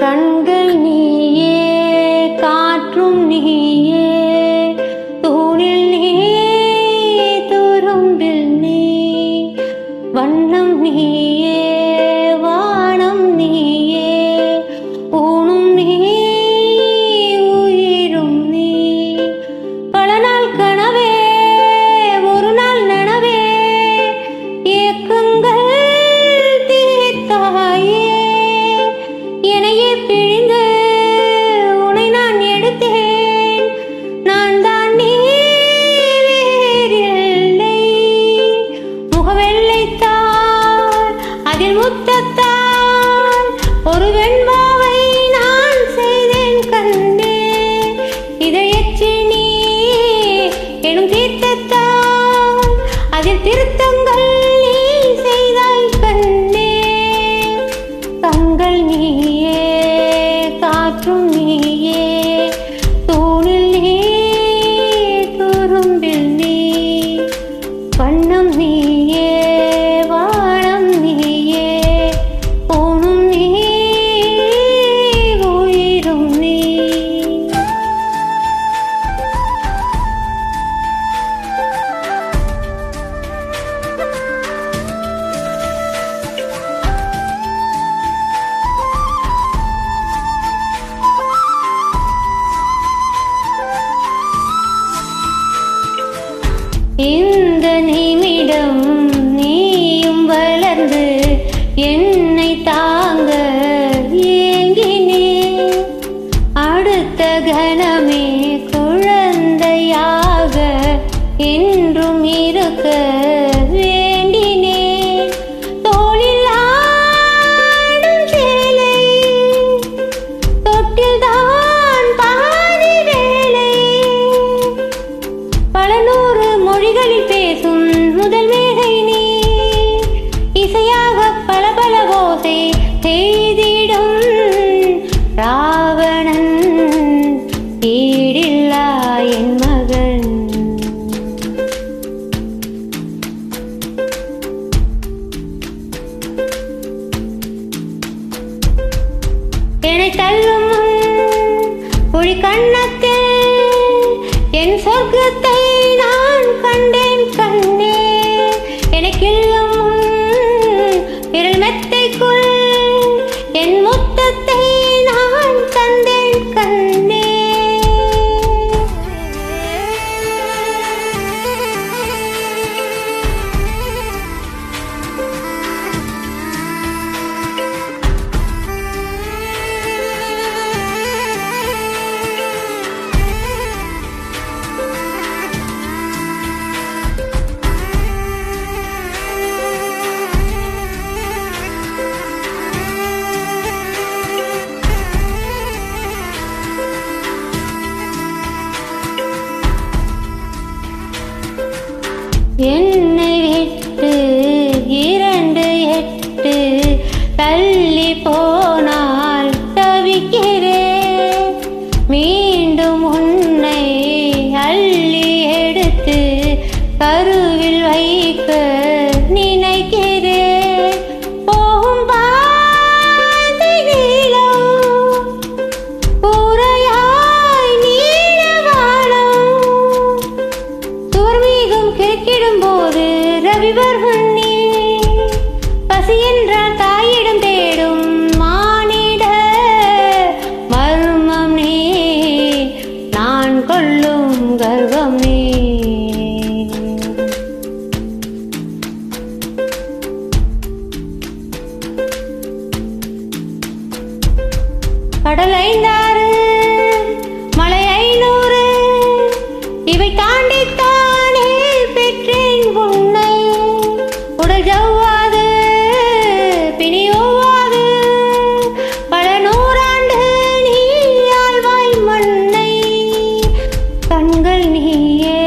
கண்கள் நீயே காற்றும் நீ வண்ணம் நீயே வானம் நீயே ஊனும் நீ உயிரும் நீ. பல நாள் கனவே ஒரு நாள் நனவே ஏக்கங்கள் தீர்த்தாயே. என்னையே பிழை திருத்தங்கள் நீ செய்தாய் கண்ணே தங்கள் நீயே காற்றும் நீயே. என்னை தாங்க ஏங்கினே அடுத்த கணமே குழந்தையாக என்றும் இருக்க வேண்டினேன். தோளில் சேலை தொட்டில்தான் பாதி வேலை. பல நூறு மொழிகளில் பேசும் முதல் மேகை நீ. இசையாக செய்திடும். ராவணன் ஈடில்லா என் மகன். என்னை தள்ளும் ஒளி கண்ணத்தில் என் சொர்க்கத்தை என்னை கவிவர் உன்னே பசி என்ற தாயிடம் நீ. நான் கொள்ளும் கர்வம் நீ. नहीं ये